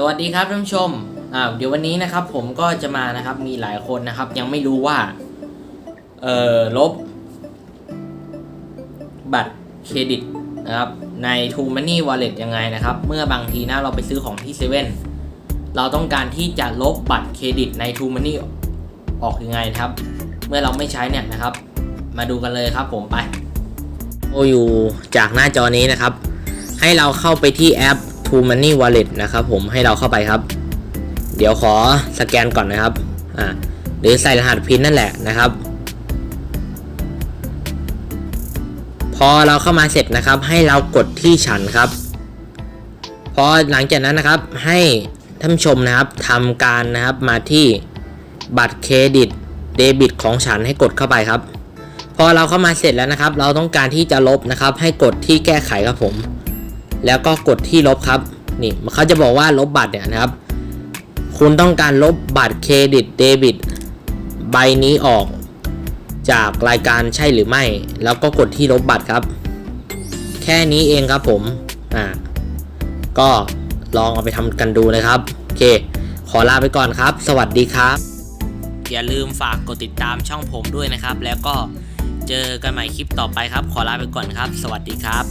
สวัสดีครับท่านผู้ชมอ่าเดี๋ยววันนี้นะครับผมก็จะมานะครับมีหลายคนนะครับ ยังไม่รู้ว่า เอ่อลบ บัตรเครดิตนะครับใน True Money Wallet ยังไงนะครับ เมื่อบางทีนะเราไปซื้อของที่เซเว่นเราต้องการที่จะลบบัตรเครดิตใน True Money ออกยังไงนะครับ เมื่อเราไม่ใช้เนี่ยนะครับ มาดูกันเลยครับผมไปโออยู่จากหน้าจอนี้นะครับ ให้เราเข้าไปที่แอป True Money Wallet นะครับผมให้เราเข้าไปครับ เดี๋ยวขอสแกนก่อนนะครับอ่าหรือใส่รหัสพินนั่นแหละนะครับ พอเราเข้ามาเสร็จนะครับ ให้เรากดที่ฉันครับ พอหลังจากนั้นนะครับให้ท่านผู้ชมนะครับทำการนะครับมาที่บัตรเครดิตเดบิตของฉันให้กดเข้าไปครับ พอเราเข้ามาเสร็จแล้วนะครับ เราต้องการที่จะลบนะครับ ให้กดที่แก้ไขครับผม แล้วก็กดที่ลบครับนี่เขาจะบอกว่าลบบัตรเนี่ยนะครับ คุณต้องการลบบัตรเครดิตเดบิตใบนี้ออก จากรายการใช่หรือไม่ แล้วก็กดที่ลบบัตรครับ แค่นี้เองครับผมอ่าก็ลองเอาไปทำกันดูนะครับโอเค ขอลาไปก่อนครับ สวัสดีครับ อย่าลืมฝากกดติดตามช่องผมด้วยนะครับ แล้วก็เจอกันใหม่คลิปต่อไปครับ ขอลาไปก่อนครับ สวัสดีครับ